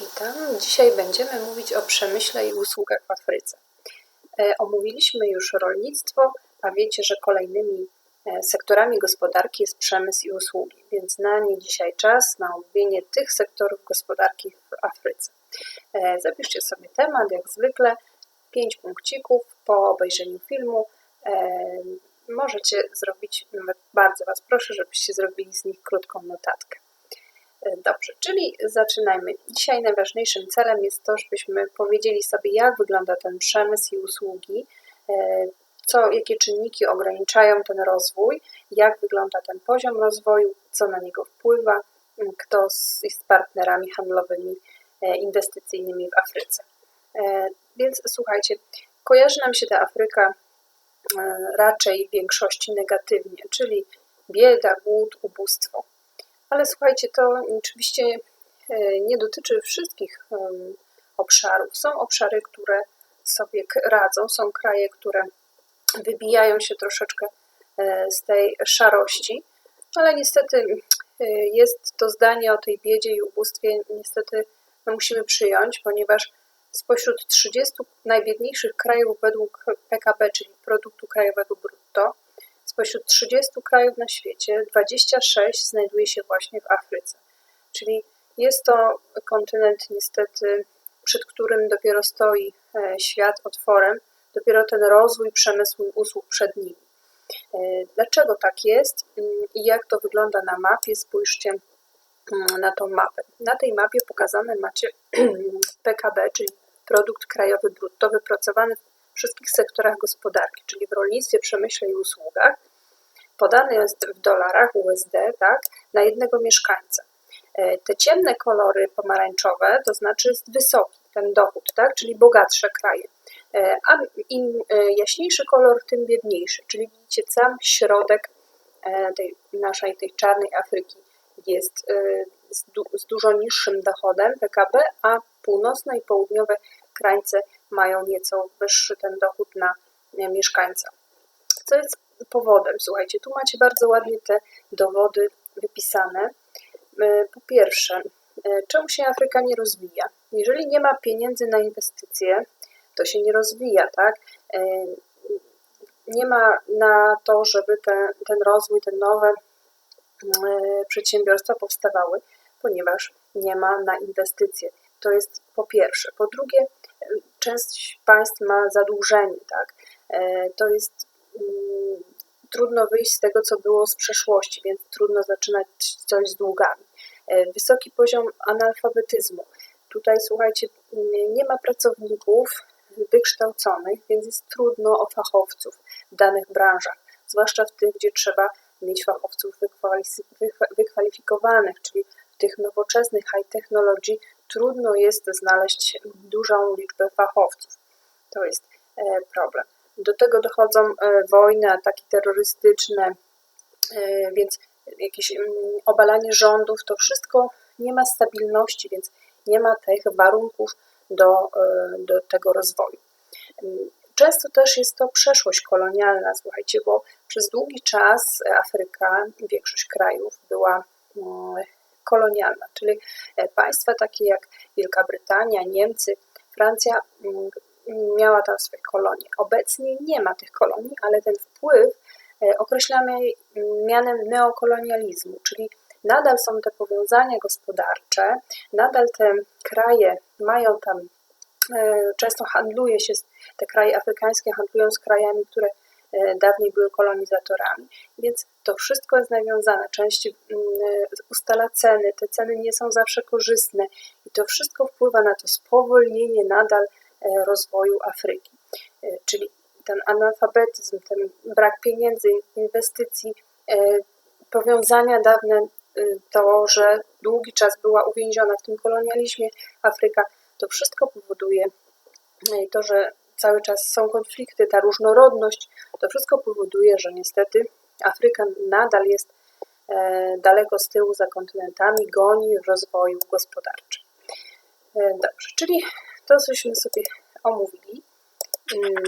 Witam. Dzisiaj będziemy mówić o przemyśle i usługach w Afryce. E, omówiliśmy już rolnictwo, a wiecie, że kolejnymi e, sektorami gospodarki jest przemysł i usługi, więc na nie dzisiaj czas na omówienie tych sektorów gospodarki w Afryce. E, zapiszcie sobie temat, jak zwykle, pięć punkcików po obejrzeniu filmu. Możecie zrobić, nawet bardzo Was proszę, żebyście zrobili z nich krótką notatkę. Dobrze, czyli zaczynajmy. Dzisiaj najważniejszym celem jest to, żebyśmy powiedzieli sobie, jak wygląda ten przemysł i usługi, e, co, jakie czynniki ograniczają ten rozwój, jak wygląda ten poziom rozwoju, co na niego wpływa, kto jest partnerami handlowymi, e, inwestycyjnymi w Afryce. E, więc słuchajcie, kojarzy nam się ta Afryka raczej w większości negatywnie, czyli bieda, głód, ubóstwo. Ale słuchajcie, to oczywiście e, nie dotyczy wszystkich obszarów. Są obszary, które sobie radzą, są kraje, które wybijają się troszeczkę e, z tej szarości, ale niestety e, jest to zdanie o tej biedzie i ubóstwie, niestety no musimy przyjąć, ponieważ spośród 30 najbiedniejszych krajów według PKB, czyli produktu krajowego brutto, Spośród 30 krajów na świecie 26 znajduje się właśnie w Afryce. Czyli jest to kontynent niestety, przed którym dopiero stoi e, świat otworem, dopiero ten rozwój przemysłu i usług przed nimi. E, dlaczego tak jest mm, i jak to wygląda na mapie? Spójrzcie mm, na tą mapę. Na tej mapie pokazane macie PKB, czyli produkt krajowy brutto wypracowany w wszystkich sektorach gospodarki, czyli w rolnictwie, przemyśle i usługach. Podany jest w dolarach USD, tak, na jednego mieszkańca. E, te ciemne kolory pomarańczowe to znaczy jest wysoki ten dochód, tak, czyli bogatsze kraje. E, a im e, jaśniejszy kolor, tym biedniejszy. Czyli widzicie, sam środek tej naszej tej czarnej Afryki jest z, du z dużo niższym dochodem PKB, a północne i południowe krańce mają nieco wyższy ten dochód na mieszkańca. Co jest powodem? Słuchajcie, tu macie bardzo ładnie te dowody wypisane. E, po pierwsze, e, czemu się Afryka nie rozwija? Jeżeli nie ma pieniędzy na inwestycje, to się nie rozwija, tak? E, nie ma na to, żeby ten, ten rozwój, te nowe przedsiębiorstwa powstawały, ponieważ nie ma na inwestycje. To jest po pierwsze. Po drugie, część państw ma zadłużenie, tak? To jest mm, trudno wyjść z tego, co było z przeszłości, więc trudno zaczynać coś z długami. Wysoki poziom analfabetyzmu. Tutaj słuchajcie, nie ma pracowników wykształconych, więc jest trudno o fachowców w danych branżach, zwłaszcza w tych, gdzie trzeba mieć fachowców wykwalifikowanych, czyli w tych nowoczesnych high technology trudno jest znaleźć dużą liczbę fachowców. To jest e, problem. Do tego dochodzą e, wojny, ataki terrorystyczne, e, więc jakieś mm, obalanie rządów, to wszystko nie ma stabilności, więc nie ma tych warunków do, do tego rozwoju. Często też jest to przeszłość kolonialna, słuchajcie, bo przez długi czas Afryka, większość krajów była mm, kolonialna, czyli e, państwa takie jak Wielka Brytania, Niemcy, Francja mm, miała tam swoje kolonie. Obecnie nie ma tych kolonii, ale ten wpływ e, określamy mianem neokolonializmu, czyli nadal są te powiązania gospodarcze, nadal te kraje mają tam, e, często handluje się, te kraje afrykańskie handlują z krajami, które dawniej były kolonizatorami. Więc to wszystko jest nawiązane. Część mm, ustala ceny, te ceny nie są zawsze korzystne i to wszystko wpływa na to spowolnienie nadal e, rozwoju Afryki. E, czyli ten analfabetyzm, ten brak pieniędzy, inwestycji, powiązania dawne, to, że długi czas była uwięziona w tym kolonializmie Afryka, to wszystko powoduje to, że cały czas są konflikty, ta różnorodność, to wszystko powoduje, że niestety Afryka nadal jest e, daleko z tyłu za kontynentami, goni rozwoju gospodarczy. E, dobrze, czyli to cośmy sobie omówili, mm,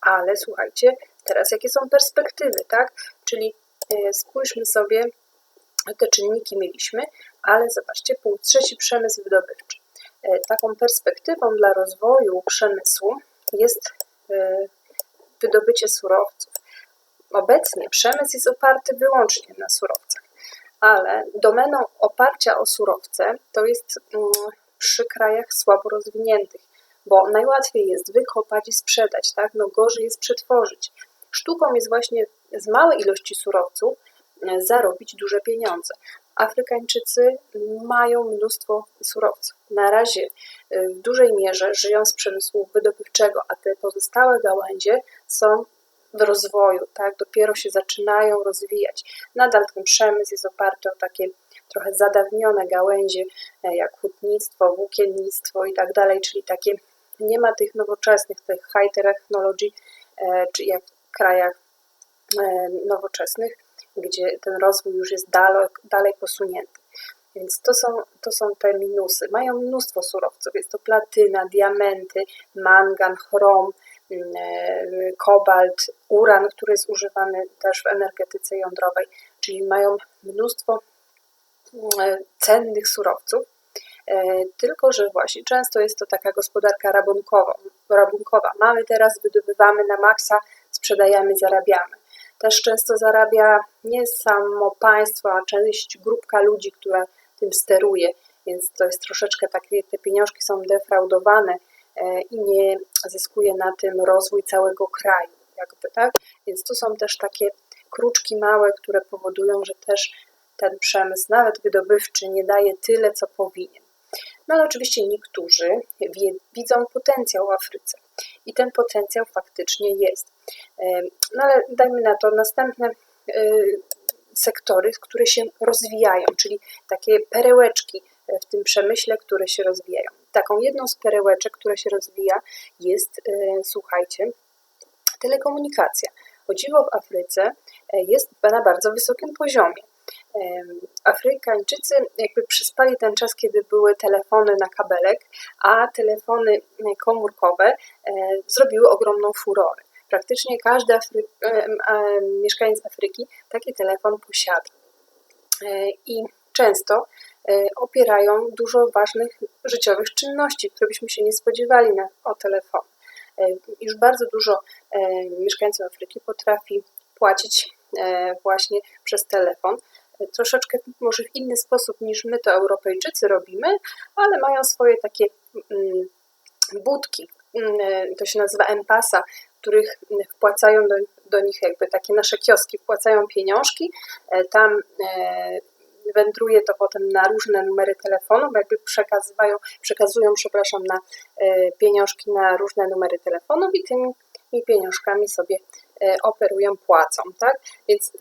ale słuchajcie, teraz jakie są perspektywy, tak? Czyli e, spójrzmy sobie, te czynniki mieliśmy, ale zobaczcie, punkt trzeci, przemysł wydobywczy. taką perspektywą dla rozwoju przemysłu jest wydobycie surowców. Obecnie przemysł jest oparty wyłącznie na surowcach, ale domeną oparcia o surowce to jest mm, przy krajach słabo rozwiniętych, bo najłatwiej jest wykopać i sprzedać, tak? No gorzej jest przetworzyć. Sztuką jest właśnie z małej ilości surowców e, zarobić duże pieniądze. Afrykańczycy mają mnóstwo surowców. Na razie e, w dużej mierze żyją z przemysłu wydobywczego, a te pozostałe gałęzie są w rozwoju, tak? dopiero się zaczynają rozwijać. Nadal ten przemysł jest oparty o takie trochę zadawnione gałęzie, e, jak hutnictwo, włókiennictwo i tak dalej, czyli takie nie ma tych nowoczesnych, tych high technology, e, czy jak w krajach e, nowoczesnych, gdzie ten rozwój już jest dalej, dalej posunięty. Więc to są, to są te minusy. Mają mnóstwo surowców. Jest to platyna, diamenty, mangan, chrom, mm, e, kobalt, uran, który jest używany też w energetyce jądrowej, czyli mają mnóstwo mm, cennych surowców. E, tylko, że właśnie często jest to taka gospodarka rabunkowa. rabunkowa. Mamy teraz, wydobywamy na maksa, sprzedajemy, zarabiamy. Też często zarabia nie samo państwo, a część grupka ludzi, która tym steruje, więc to jest troszeczkę takie, te pieniążki są defraudowane e, i nie zyskuje na tym rozwój całego kraju, jakby, tak? Więc tu są też takie kruczki małe, które powodują, że też ten przemysł, nawet wydobywczy, nie daje tyle, co powinien. No ale oczywiście niektórzy widzą potencjał w Afryce i ten potencjał faktycznie jest. E, no ale dajmy na to następne e, sektory, które się rozwijają, czyli takie perełeczki w tym przemyśle, które się rozwijają. Taką jedną z perełeczek, która się rozwija, jest, e, słuchajcie, telekomunikacja. O dziwo w Afryce e, jest na bardzo wysokim poziomie. E, Afrykańczycy jakby przyspali ten czas, kiedy były telefony na kabelek, a telefony komórkowe zrobiły ogromną furorę. Praktycznie każdy Afry... mieszkaniec Afryki taki telefon posiada. E, I często e, opierają dużo ważnych życiowych czynności, które byśmy się nie spodziewali na, o telefon. E, już bardzo dużo mieszkańców Afryki potrafi płacić właśnie przez telefon. Troszeczkę może w inny sposób niż my to Europejczycy robimy, ale mają swoje takie mm, budki, mm, to się nazywa empasa, których wpłacają do, do nich jakby takie nasze kioski, wpłacają pieniążki, e, tam e, wędruje to potem na różne numery telefonu, bo jakby przekazywają, przekazują, przepraszam, na e, pieniążki na różne numery telefonów i tymi pieniążkami sobie operują, płacą, tak? Więc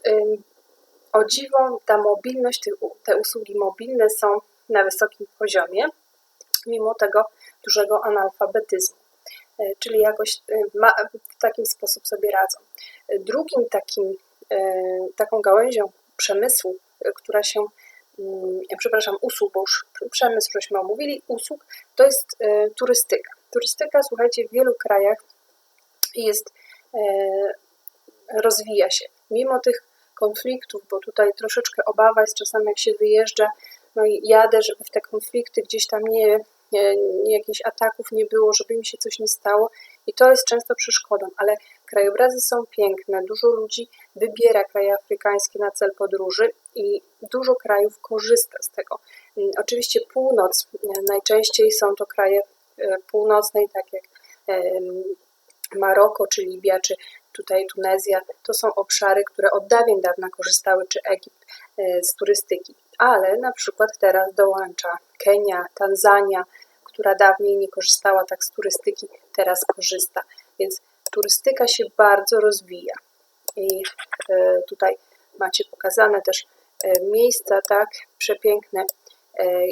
o dziwo ta mobilność, te usługi mobilne są na wysokim poziomie, mimo tego dużego analfabetyzmu. E, czyli jakoś e, w taki sposób sobie radzą. Drugim takim, e, taką gałęzią przemysłu, która się, mm, przepraszam, usług, bo już przemysł żeśmy omówili, usług, to jest turystyka. Turystyka, słuchajcie, w wielu krajach jest, rozwija się. Mimo tych konfliktów, bo tutaj troszeczkę obawa jest czasami, jak się wyjeżdża, no i jadę, żeby w te konflikty gdzieś tam nie jakichś ataków nie było, żeby mi się coś nie stało. I to jest często przeszkodą, ale krajobrazy są piękne, dużo ludzi wybiera kraje afrykańskie na cel podróży i dużo krajów korzysta z tego. Mm, oczywiście północ, najczęściej są to kraje e, północne, tak jak Maroko, czy Libia, czy tutaj Tunezja, to są obszary, które od dawien dawna korzystały, czy Egipt z turystyki ale na przykład teraz dołącza Kenia, Tanzania, która dawniej nie korzystała tak z turystyki, teraz korzysta. Więc turystyka się bardzo rozwija. I e, tutaj macie pokazane też e, miejsca, tak, przepiękne,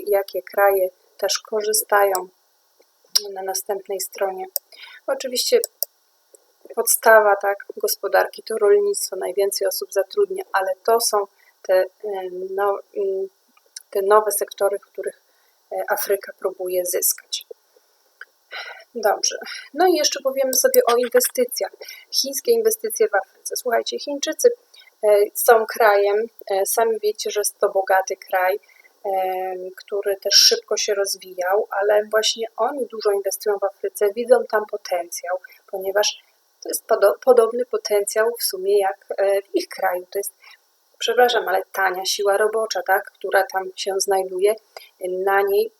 jakie kraje też korzystają na następnej stronie. Oczywiście podstawa tak, gospodarki to rolnictwo, najwięcej osób zatrudnia, ale to są te, no, te nowe sektory, w których e, Afryka próbuje zyskać. Dobrze. No i jeszcze powiemy sobie o inwestycjach. Chińskie inwestycje w Afryce. Słuchajcie, Chińczycy e, są krajem, e, sami wiecie, że jest to bogaty kraj, który też szybko się rozwijał, ale właśnie oni dużo inwestują w Afryce, widzą tam potencjał, ponieważ to jest podo- podobny potencjał w sumie jak w ich kraju. To jest, przepraszam, ale tania siła robocza, tak, która tam się znajduje, na niej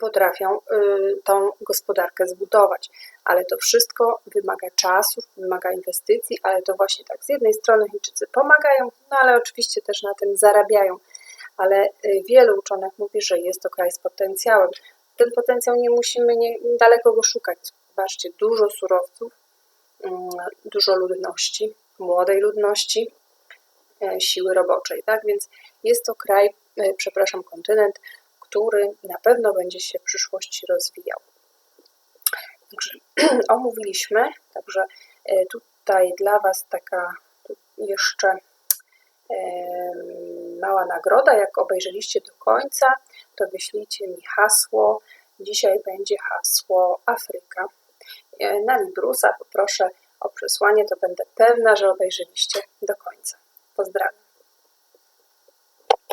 potrafią y, tą gospodarkę zbudować. Ale to wszystko wymaga czasu, wymaga inwestycji, ale to właśnie tak, z jednej strony Chińczycy pomagają, no ale oczywiście też na tym zarabiają. Ale y, wielu uczonych mówi, że jest to kraj z potencjałem. Ten potencjał nie musimy nie, daleko go szukać. Zobaczcie, dużo surowców, mm, dużo ludności, młodej ludności, siły roboczej, tak? Więc jest to kraj, e, przepraszam, kontynent, który na pewno będzie się w przyszłości rozwijał. Także omówiliśmy, także e, tutaj dla Was taka jeszcze mała nagroda. Jak obejrzeliście do końca, to wyślijcie mi hasło. Dzisiaj będzie hasło Afryka. E, Na Librusa poproszę o przesłanie, to będę pewna, że obejrzeliście do końca. Pozdrawiam.